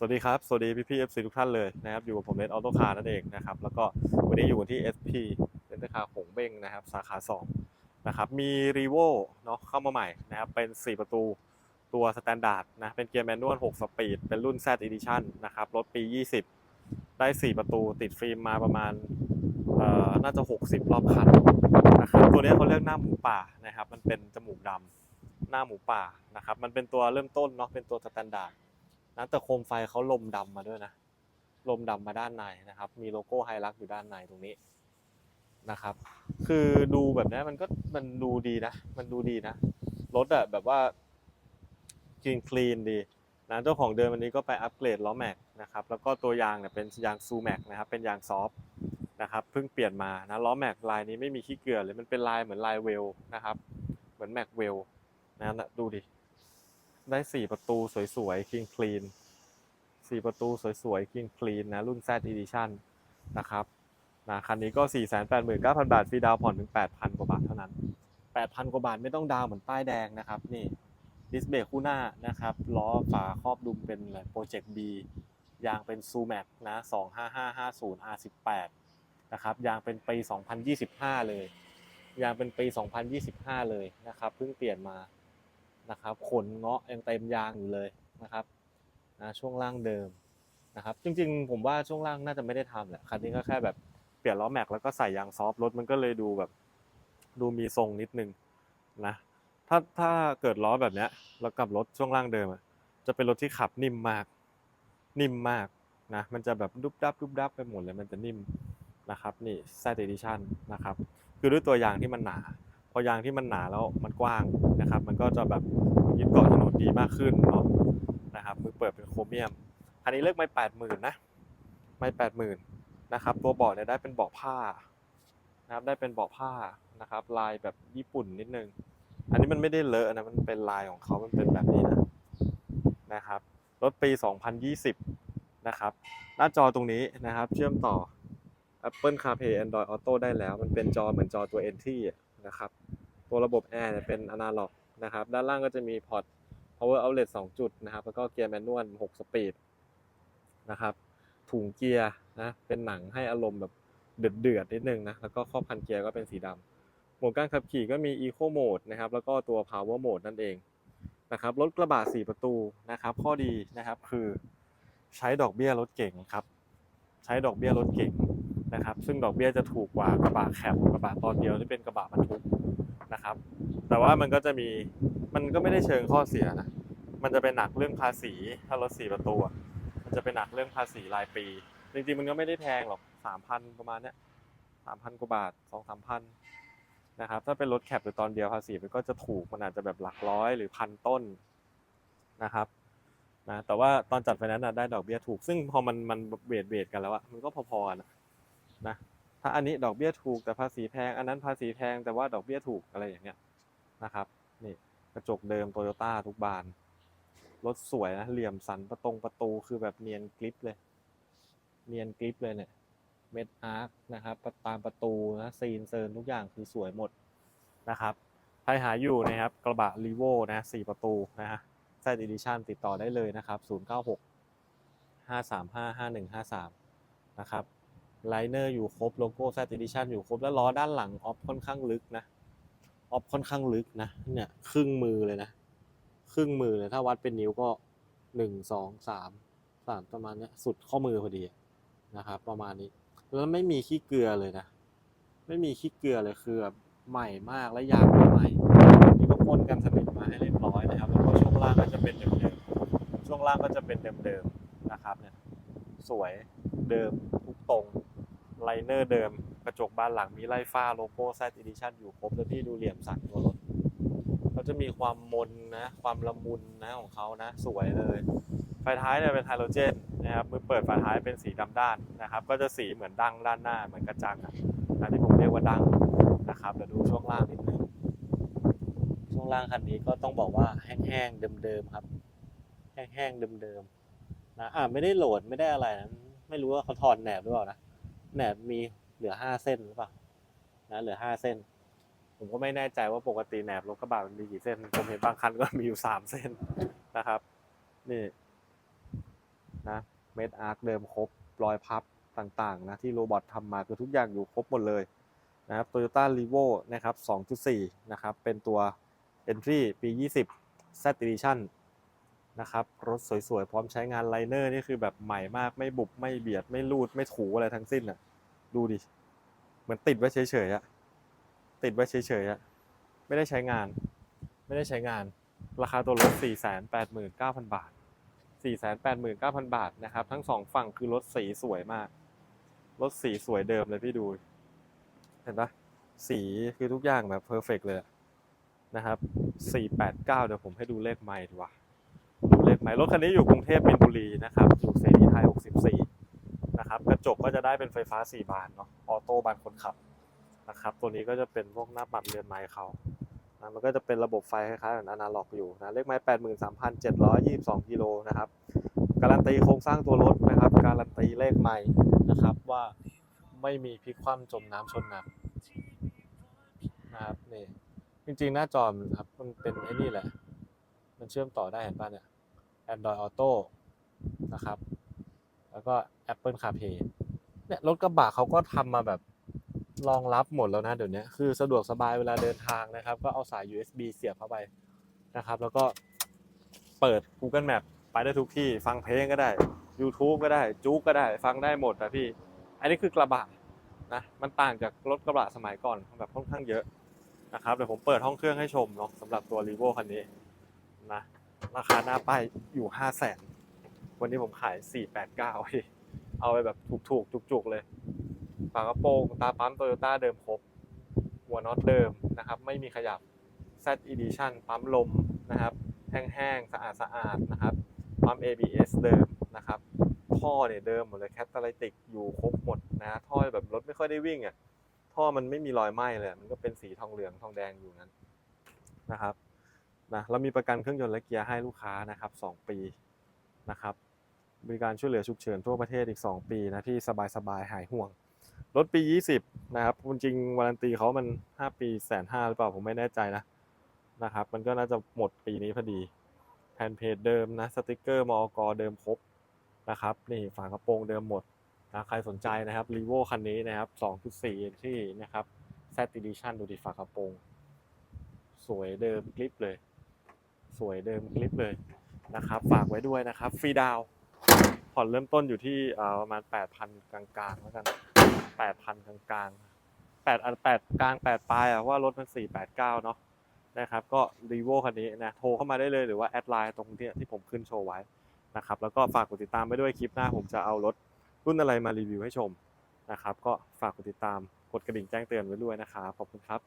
สวัสดีครับ สวัสดีพี่พี่เอฟซีทุกท่านเลยนะครับ อยู่กับผมเลนออโต้คาร์นั่นเองนะครับ แล้วก็วันนี้อยู่กันที่ SP เลนเตอร์คาร์หงเบ้งนะครับ สาขา 2 นะครับ มีรีโวเนาะเข้ามาใหม่นะครับ เป็น 4 ประตูตัวสแตนดาร์ดนะ เป็นเกียร์แมนนวล 6 สปีด เป็นรุ่น Z Edition นะครับ รถปี 20 ได้ 4 ประตูติดฟิล์มมาประมาณเอ่อน่าจะ 60 รอบคันนะครับ ตัวนี้เขาเรียกหน้าหมูป่านะครับ มันเป็นจมูกดำหน้าหมูป่านะครับ มันเป็นตัวเริ่มต้นเนาะ เป็นตัวสแตนดาร์ด นะแต่โคมไฟเขาลมดำมาด้วยนะลมดำมาด้านในนะครับ มีโลโก้ไฮรักอยู่ด้านในตรงนี้นะครับ คือดูแบบนี้มันก็มันดูดีนะ มันดูดีนะรถอะแบบว่าคลีนคลีนดีนะเจ้าของเดิมวันนี้ก็ไปอัปเกรดล้อแม็กนะครับแล้วก็ตัวยางเนี่ยเป็นยางซูแม็กนะครับเป็นยางซอฟต์นะครับเพิ่งเปลี่ยนมานะล้อแม็กลายนี้ไม่มีขี้เกลือเลยมันเป็นลายเหมือนลายเวลนะครับ เหมือนแม็กเวลนะนะดูดิ ได้สี่ประตูสวยๆ clean clean สี่ประตูสวยๆ clean clean นะ รุ่น Z Edition นะครับนะคันนี้ก็ 489,000 บาท ฟรีดาวผ่อนถึง 8,000 กว่าบาทเท่านั้น 8,000 กว่าบาทไม่ต้องดาวเหมือนป้ายแดงนะครับ นี่ดิสเบรกคู่หน้านะครับ ล้อฝาครอบดุมเป็นโปรเจกต์ B ยางเป็นซูแม็กนะ 25550 R18 นะครับ ยางเป็นปี 2025 เลย ยางเป็นปี 2025 เลยนะครับ เพิ่งเปลี่ยนมา นะครับขนเงาะยังเต็มยางอยู่เลยนะครับนะช่วงล่างเดิมนะครับ จริงๆ ผมว่าช่วงล่างน่าจะไม่ได้ทำแหละคันนี้ก็แค่แบบเปลี่ยนล้อแม็กแล้วก็ใส่ยางซอฟต์รถมันก็เลยดูแบบดูมีทรงนิดนึงนะถ้าถ้าเกิดล้อแบบเนี้ยแล้วกับรถช่วงล่างเดิมจะเป็นรถที่ขับนิ่มมาก นิ่มมากนะมันจะแบบดุบดับดุบดับไปหมดเลยมันจะนิ่มนะครับนี่ Z Edition นะครับคือด้วยตัวยางที่มันหนา พอยางที่มันหนาแล้วมันกว้างนะครับ มันก็จะแบบยึดเกาะถนนดีมากขึ้นเนาะนะครับมือเปิดเป็นโครเมียม อันนี้เลือกไม่แปดหมื่นนะไม่แปดหมื่นนะครับ ตัวเบาะเนี่ยได้เป็นเบาะผ้านะครับได้เป็นเบาะผ้านะครับ ลายแบบญี่ปุ่นนิดนึง อันนี้มันไม่ได้เลอะนะมันเป็นลายของเขามันเป็นแบบนี้นะนะครับรถปี 2020 นะครับ หน้าจอตรงนี้นะครับ เชื่อมต่อ Apple CarPlay Android Auto ได้แล้ว มันเป็นจอเหมือนจอตัว Entry อะ นะครับตัวระบบแอร์เป็นอนาล็อกนะครับด้านล่างก็จะมีพอร์ต power outlet 2 จุดนะครับแล้วก็เกียร์แมนนวล6สปีดนะครับถุงเกียร์นะเป็นหนังให้อารมณ์แบบเดือดเดือดๆนิดนึงนะแล้วก็ครอบคันเกียร์ก็เป็นสีดำโหมดการขับขี่ก็มี Eco Mode นะครับแล้วก็ตัว Power Mode นั่นเองนะครับรถกระบะ4ประตูนะครับข้อดีนะครับคือใช้ดอกเบี้ยรถเก่งครับใช้ดอกเบี้ยรถเก่ง นะครับ ซึ่งดอกเบี้ยจะถูกกว่ากระบะแคปกระบะตอนเดียวที่เป็นกระบะบรรทุกนะครับ แต่ว่ามันก็จะมีมันก็ไม่ได้เชิงข้อเสียนะมันจะเป็นหนักเรื่องภาษีถ้ารถสี่ประตูมันจะเป็นหนักเรื่องภาษีรายปี จริงๆมันก็ไม่ได้แพงหรอกสามพันประมาณเนี้ยสามพันกว่าบาทสองสามพันนะครับถ้าเป็นรถแคปหรือตอนเดียวภาษีมันก็จะถูกมันอาจจะแบบหลักร้อยหรือพันต้นนะครับนะแต่ว่าตอนจัดไฟแนนซ์ได้ดอกเบี้ยถูก ซึ่งพอมันมันเบียดเบียดกันแล้วอะมันก็พอๆกันอะ นะถ้าอันนี้ดอกเบี้ยถูกแต่ภาษีแพง อันนั้นภาษีแพงแต่ว่าดอกเบี้ยถูกอะไรอย่างเงี้ยนะครับนี่กระจกเดิมโตโยต้าทุกบานรถสวยนะเหลี่ยมสันประตงประตูคือแบบเนียนกริปเลย เนียนกริปเลยเนี่ยเม็ดอาร์คนะครับตามประตูนะซีนเซิร์นทุกอย่างคือสวยหมดนะครับใครหาอยู่นะครับ กระบะรีโวนะสี่ประตูนะฮะแซดอีดิชั่นติดต่อได้เลยนะครับ 096 535 5153 นะครับ ไลเนอร์อยู่ครบโลโก้ Z Edition อยู่ครบแล้วล้อด้านหลังออฟค่อนข้างลึกนะออฟค่อนข้างลึกนะเนี่ยครึ่งมือเลยนะ ครึ่งมือเลยถ้าวัดเป็นนิ้วก็หนึ่งสองสามสามประมาณเนี้ยสุดข้อมือพอดีนะครับประมาณนี้แล้วไม่มีขี้เกลือเลยนะ ไม่มีขี้เกลือเลยคือแบบใหม่มากและยางก็ใหม่นี่ก็พ่นกันสนิทมาให้เรียบร้อยนะครับแล้วก็ช่วงล่างก็จะเป็นเดิมๆช่วงล่างก็จะเป็นเดิมๆนะครับเนี่ยสวยเดิมทุกตรง ไลเนอร์เดิม กระจกบานหลังมีไล่ฟ้าโลโก้ Z Edition อยู่ครบแล้วพี่ดูเหลี่ยมสันตัวรถเขาจะมีความมนนะ ความละมุนนะของเขานะ สวยเลย ไฟท้ายเนี่ยเป็นไฮโดรเจนนะครับมือเปิดไฟท้ายเป็นสีดำด้านนะครับ ก็จะสีเหมือนดังด้านหน้าเหมือนกระจังนะที่ผมเรียกว่าดังนะครับเดี๋ยวดูช่วงล่างนิดนึงช่วงล่างคันนี้ก็ต้องบอกว่าแห้งๆเดิมๆครับ แห้งๆเดิมๆนะอ่าไม่ได้โหลดไม่ได้อะไรนะไม่รู้ว่าเขาถอดแหนบหรือเปล่านะ แหนบมีเหลือห้าเส้นหรือเปล่านะเหลือห้าเส้น ผมก็ไม่แน่ใจว่าปกติแหนบรถกระบะมันมีกี่เส้น ผมเห็นบางคันก็มีอยู่สามเส้นนะครับ นี่นะเมดอาร์คเดิมครบรอยพับต่างๆนะที่โรบอททำมาคือทุกอย่างอยู่ครบหมดเลยนะครับ Toyota r e v o นะครับ 2.4 นะครับ เป็นตัว Entry ปี 20 Z Edition นะครับ รถสวยๆ พร้อมใช้งานไลเนอร์นี่คือแบบใหม่มากไม่บุบ ไม่เบียด ไม่รูด ไม่ถูอะไรทั้งสิ้นอะ ดูดิ เหมือนติดไว้เฉยๆอะ ติดไว้เฉยๆอะ ไม่ได้ใช้งาน ไม่ได้ใช้งาน ราคาตัวรถ 489,000 บาท 489,000 บาทนะครับ ทั้งสองฝั่งคือรถสีสวยมาก รถสีสวยเดิมเลยพี่ดู เห็นปะสีคือทุกอย่างแบบเพอร์เฟกเลยนะครับ 489 เดี๋ยวผมให้ดูเลขไมล์ดีกว่า ดูเลขไมล์รถคันนี้อยู่กรุงเทพมินบุรีนะครับ อยู่เสรีไทย 64 นะครับ กระจกก็จะได้เป็นไฟฟ้า 4 บานเนาะ ออโต้บานคนขับนะครับ ตัวนี้ก็จะเป็นพวกหน้าปัดเรือนไม้เขานะมันก็จะเป็นระบบไฟคล้ายๆกับอนาล็อกอยู่นะ เลขไม้ 83,722 กิโลนะครับ การันตีโครงสร้างตัวรถนะครับ การันตีเลขไม้นะครับว่าไม่มีพลิกคว่ำจมน้ำชนน้ำนะครับนี่จริงๆ หน้าจอมันครับมันเป็นไอ้นี่แหละ มันเชื่อมต่อได้เห็นป่ะเนี่ย Android Auto นะครับ แล้วก็ Apple CarPlay เนี่ยรถกระบะเขาก็ทำมาแบบรองรับหมดแล้วนะเดี๋ยวนี้คือสะดวกสบายเวลาเดินทางนะครับ ก็เอาสาย USB เสียบเข้าไปนะครับ แล้วก็เปิด Google Map ไปได้ทุกที่ ฟังเพลงก็ได้ YouTube ก็ได้จุกก็ได้ ฟังได้หมดนะพี่ อันนี้คือกระบะนะ มันต่างจากรถกระบะสมัยก่อนแบบค่อนข้างเยอะนะครับ เดี๋ยวผมเปิดห้องเครื่องให้ชมเนาะสำหรับตัว r e v o คันนี้นะ ราคาหน้าป้ายอยู่5 0 0 0 0นวันนี้ผมขาย489พี่เอาไปแบบถูกๆ จุกๆ เลย ฝากระโปรงตาปั๊มโตโยต้าเดิมครบ หัวน็อตเดิมนะครับ ไม่มีขยับ Z Edition ปั๊มลมนะครับ แห้งๆ สะอาดๆ นะครับ ปั๊ม ABS เดิมนะครับ ท่อเนี่ยเดิมหมดเลยแคตตาลิติกอยู่ครบหมดนะ ท่อแบบรถไม่ค่อยได้วิ่งอะ ท่อมันไม่มีรอยไหม้เลย มันก็เป็นสีทองเหลืองทองแดงอยู่นั้นนะครับ นะเรามีประกันเครื่องยนต์และเกียร์ให้ลูกค้านะครับ 2 ปีนะครับบริการช่วยเหลือฉุกเฉินทั่วประเทศอีก 2 ปีนะที่สบายๆหายห่วงรถปี 20 นะครับจริงๆวารันตีเขามัน 5 ปีแสนห้าหรือเปล่าผมไม่แน่ใจนะนะครับ มันก็น่าจะหมดปีนี้พอดีแผ่นเพจเดิมนะสติกเกอร์มอกเดิมครบนะครับนี่ฝากระโปรงเดิมหมดนะใครสนใจนะครับรีโวคันนี้นะครับ 2.4 ที่นะครับ Z Edition ดูดิฝากระโปรง สวยเดิมคลิปเลย สวยเดิมคลิปเลยนะครับ ฝากไว้ด้วยนะครับ ฟรีดาวผ่อนเริ่มต้นอยู่ที่ประมาณ 8,000 กลางๆแล้วกัน 8,000 กลางๆ8อัน8กลาง 8 ปลายอะว่ารถมัน 489 เนาะนะครับ ก็รีโวคันนี้นะโทรเข้ามาได้เลยหรือว่าแอดไลน์ตรงที่ที่ผมขึ้นโชว์ไว้นะครับแล้วก็ฝากกดติดตามไปด้วยคลิปหน้าผมจะเอารถรุ่นอะไรมารีวิวให้ชมนะครับ ก็ฝากกดติดตามกดกระดิ่งแจ้งเตือนไว้ด้วยนะครับ ขอบคุณครับ